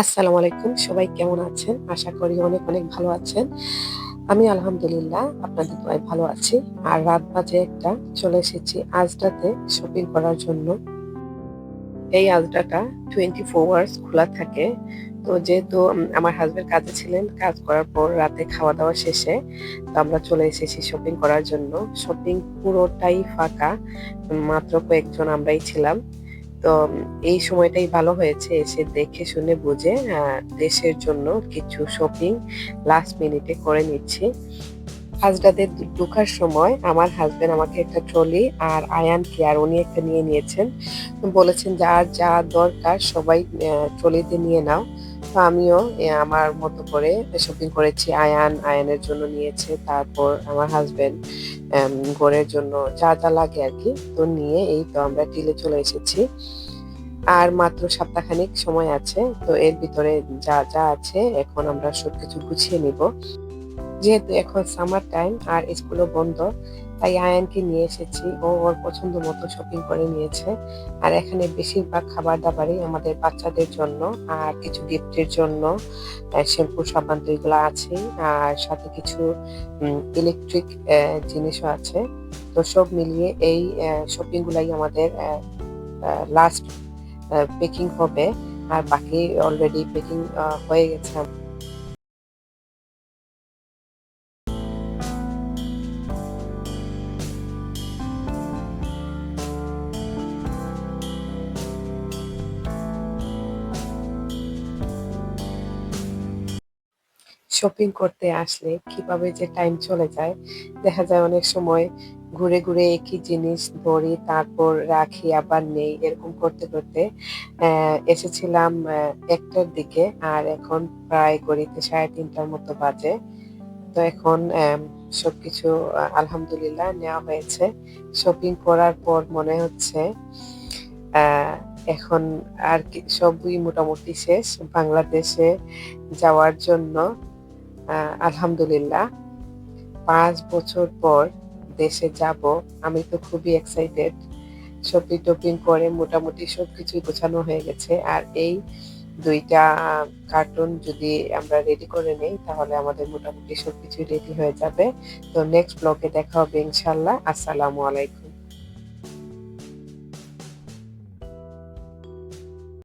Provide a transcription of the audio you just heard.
আসসালামু আলাইকুম, সবাই কেমন আছেন? আশা করি অনেক অনেক ভালো আছেন। আমি আলহামদুলিল্লাহ আপনাদের দোয়ায় ভালো আছি। আর রাত বাজে একটা, চলে এসেছি আজরাতে শপিং করার জন্য। এই আজরাটা টোয়েন্টি ফোর আওয়ার্স খোলা থাকে। তো যেহেতু আমার হাজবেন্ড কাজে ছিলেন, কাজ করার পর রাতে খাওয়া দাওয়া শেষে, তো আমরা চলে এসেছি শপিং করার জন্য। শপিং পুরোটাই ফাঁকা, মাত্র কয়েকজন আমরাই ছিলাম। তো এই সময়টাই ভালো হয়েছে এসে দেখে শুনে বুঝে দেশের জন্য কিছু শপিং লাস্ট মিনিটে করে নিচ্ছি। হাজরাতে ঢোকার সময় আমার হাজবেন্ড আমাকে একটা ট্রলি আর আয়ান কেয়ার উনি একটা নিয়ে নিয়েছেন। বলেছেন যার যা দরকার সবাই ট্রলিতে নিয়ে নাও। তো আমিও আমার মতো করে শপিং করেছি আয়ান আয়ানের জন্য নিয়েছে। তারপর আমার হাজবেন্ড ঘরের জন্য যা যা লাগে আর কি, তো নিয়ে এই তো আমরা টিলে চলে এসেছি। আর মাত্র সপ্তাহখানিক সময় আছে, তো এর ভিতরে যা যা আছে এখন আমরা সবকিছু গুছিয়ে নিব। যেহেতু এখন সামার টাইম আর স্কুলও বন্ধ, তাই আয়ানকে নিয়ে এসেছি। ও ওর পছন্দ মতো শপিং করে নিয়েছে। আর এখানে বেশিরভাগ খাবার দাবারই আমাদের বাচ্চাদের জন্য আর কিছু গিফটের জন্য শ্যাম্পু সাবান, তো এগুলো আছে আর সাথে কিছু ইলেকট্রিক জিনিসও আছে। তো সব মিলিয়ে এই শপিং গুলাই আমাদের লাস্ট পেকিং হবে। আর বাকি অলরেডি পেকিং হয়ে গেছে। শপিং করতে আসলে কীভাবে যে টাইম চলে যায়, দেখা যায় অনেক সময় ঘুরে ঘুরে একই জিনিস ধরি, তারপর রাখি, আবার নেই, এরকম করতে করতে এসেছিলাম একটার দিকে, আর এখন প্রায় গড়িতে সাড়ে তিনটার মতো বাজে। তো এখন সবকিছু আলহামদুলিল্লাহ নেওয়া হয়েছে। শপিং করার পর মনে হচ্ছে এখন আর কি, সবই মোটামুটি শেষ। বাংলাদেশে যাওয়ার জন্য আলহামদুলিল্লাহ। পাঁচ বছর পর দেশে যাব, আমি তো খুবই এক্সাইটেড শপিং টপিং করে মোটামুটি সব সবকিছুই গোছানো হয়ে গেছে। আর এই দুইটা কার্টুন যদি আমরা রেডি করে নেই, তাহলে আমাদের মোটামুটি সবকিছু রেডি হয়ে যাবে। তো নেক্সট ব্লগে দেখা হবে ইনশাল্লাহ আসসালামু আলাইকুম।